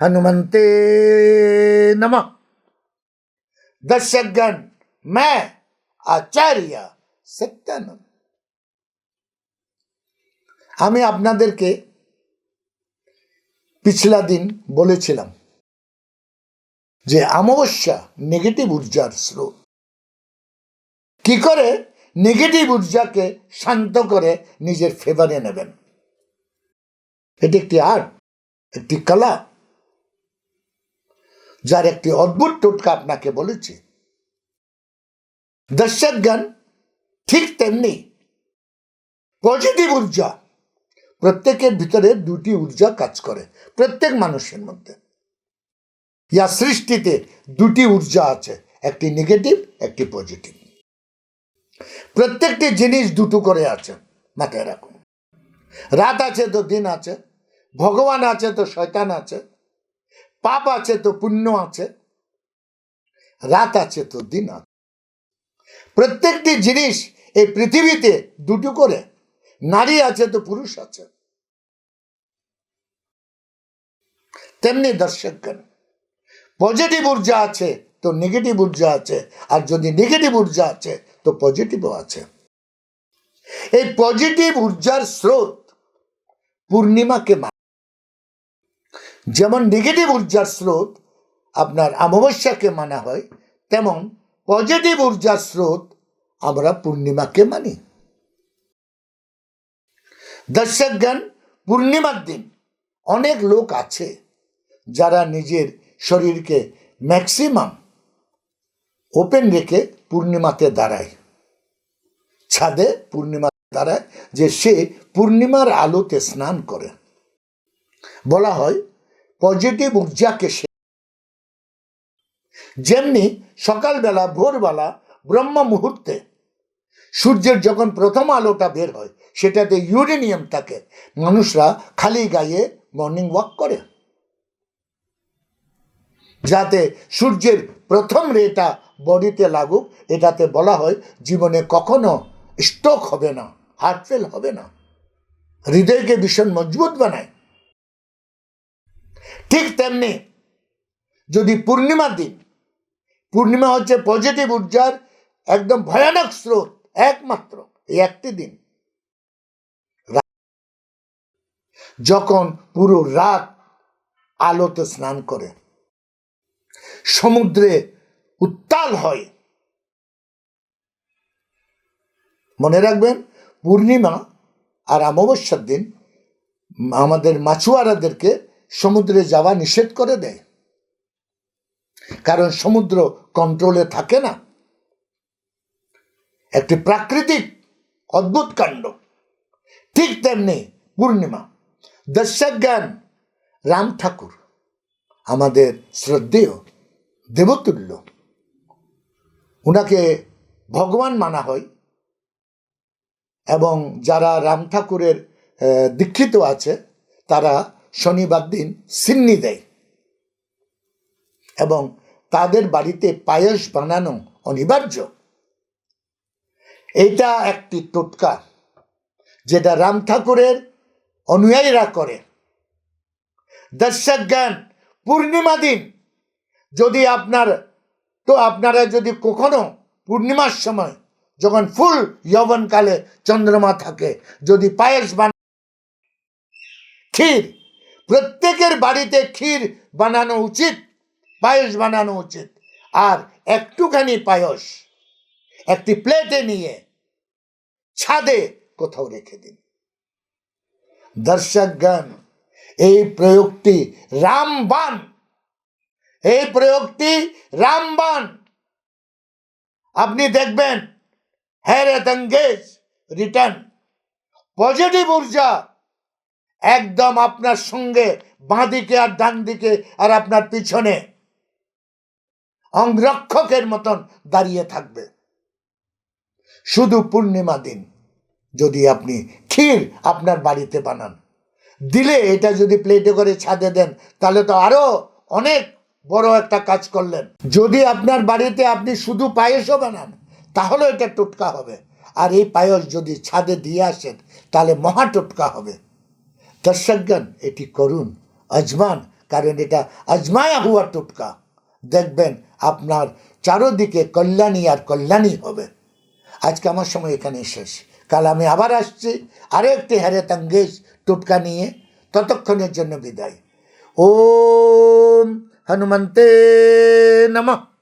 हनुमंते नमः दर्शकगण मैं আচার্য সত্যানন্দ আমি আপনাদেরকে পিছলা দিন বলেছিলাম যে অমাবস্যা নেগেটিভ ঊর্জার স্রোত কি করে নেগেটিভ ঊর্জাকে শান্ত করে নিজের ফেভারে নেবেন এটি একটি আর্ট, একটি কলা, যার একটি অদ্ভুত টোটকা আপনাকে বলেছি। দর্শকগণ, ঠিক তেমনি পজিটিভ ঊর্জা, প্রত্যেকের ভিতরে দুটি ঊর্জা কাজ করে, প্রত্যেক মানুষের মধ্যে। ইয়া সৃষ্টিতে দুটি ঊর্জা আছে, একটি নেগেটিভ, একটি পজিটিভ। প্রত্যেকটি জিনিস দুটো করে আছে, মাথায় রাখুন। রাত আছে তো দিন আছে ভগবান আছে তো শয়তান আছে, পাপ আছে তো পুণ্য আছে, রাত আছে তো দিন আছে। প্রত্যেকটি জিনিস এই পৃথিবীতে দুটো করে, নারী আছে তো পুরুষ আছে। তেমনি দর্শকগণ পজিটিভ ঊর্জা আছে তো নেগেটিভ ঊর্জা আছে, আর যদি নেগেটিভ ঊর্জা আছে তো পজিটিভও আছে। এই পজিটিভ ঊর্জার স্রোত পূর্ণিমাকে মানে যেমন নেগেটিভ ঊর্জার স্রোত আপনার অমাবস্যাকে মানা হয়, তেমন পজিটিভ ঊর্জার স্রোত আমরা পূর্ণিমাকে মানি। দর্শকগণ, পূর্ণিমার দিন অনেক লোক আছে যারা নিজের শরীরকে ম্যাক্সিমাম ওপেন রেখে পূর্ণিমাতে দাঁড়ায়। ছাদে পূর্ণিমা দাঁড়ায় যে সে পূর্ণিমার আলোতে স্নান করে। বলা হয় পজিটিভ ঊর্জাকে সে যেমনি সকালবেলা ভোরবেলা ব্রহ্ম মুহূর্তে সূর্যের যখন প্রথম আলোটা বের হয় সেটাতে ইউরেনিয়াম থাকে মানুষরা খালি গায়ে মর্নিং ওয়াক করে যাতে সূর্যের প্রথম রেটা বডিতে লাগুক এটাতে বলা হয় জীবনে কখনো স্ট্রোক হবে না হার্ট ফেল হবে না হৃদয়কে ভীষণ মজবুত বানায় ঠিক তেমনি যদি পূর্ণিমার দিন, পূর্ণিমা হচ্ছে পজিটিভ ঊর্জার একদম ভয়ানক স্রোত, একমাত্র এই একটি দিন। যখন পুরো রাত আলোতে স্নান করে, সমুদ্রে উত্তাল হয়, মনে রাখবেন, পূর্ণিমা আর অমাবস্যার দিন আমাদের মাছুয়ারাদেরকে সমুদ্রে যাওয়া নিষেধ করে দেয়। কারণ সমুদ্র কন্ট্রোলে থাকে না। একটি প্রাকৃতিক অদ্ভুত কাণ্ড। ঠিক তেমনি পূর্ণিমা। দর্শকজ্ঞান রাম ঠাকুর আমাদের শ্রদ্ধেয় দেবতুল্য। উনাকে ভগবান মানা হয় এবং যারা রাম ঠাকুরের দীক্ষিত আছে, তারা শনিবার দিন সিন্নি দেয়। এবং তাদের বাড়িতে পায়েস বানানো অনিবার্য। এটা একটি টোটকা, যেটা রাম ঠাকুরের অনুযায়ীরা করে। দর্শক জ্ঞান পূর্ণিমা দিন। যদি আপনার, তো আপনারা যদি কখনো পূর্ণিমার সময় যখন ফুল যৌবনকালে চন্দ্রমা থাকে, যদি পায়েস বান ক্ষীর প্রত্যেকের বাড়িতে ক্ষীর বানানো উচিত, পায়েস বানানো উচিত, আর একটুখানি পায়েস একটি প্লেটে নিয়ে ছাদে কোথাও রেখে দিন। দর্শকগণ, এই প্রয়োগটি রামবান এই প্রয়োগটি রামবান আপনি দেখবেন হ্যারেত রিটার্ন, পজিটিভ ঊর্জা একদম আপনার সঙ্গে বাঁ দিকে আর ডান দিকে আর আপনার পিছনে। অংরক্ষকের মতন দাঁড়িয়ে থাকবে। শুধু পূর্ণিমা দিন, যদি আপনি ক্ষীর আপনার বাড়িতে বানান। দিলে এটা যদি প্লেটে করে ছাদে দেন, তাহলে তো আরও অনেক বড় একটা কাজ করলেন। যদি আপনার বাড়িতে আপনি শুধু পায়েসও বানান, তাহলে এটা টোটকা হবে। আর এই পায়েস যদি ছাদে দিয়ে আসেন, তাহলে মহা টোটকা হবে। দর্শকগণ এটি করুন। আজমান, কারণ এটা আজমায়া হুয়া টুটকা। দেখবেন, আপনার চারোদিকে কল্যাণী আর কল্যাণী হবে। আজকে আমার সময় এখানে শেষ। কাল আমি আবার আসছি। আরও একটি হ্যারেত আঙ্গেজ টুটকা নিয়ে ততক্ষণের জন্য বিদায়। ওম হনুমন্তে নমঃ।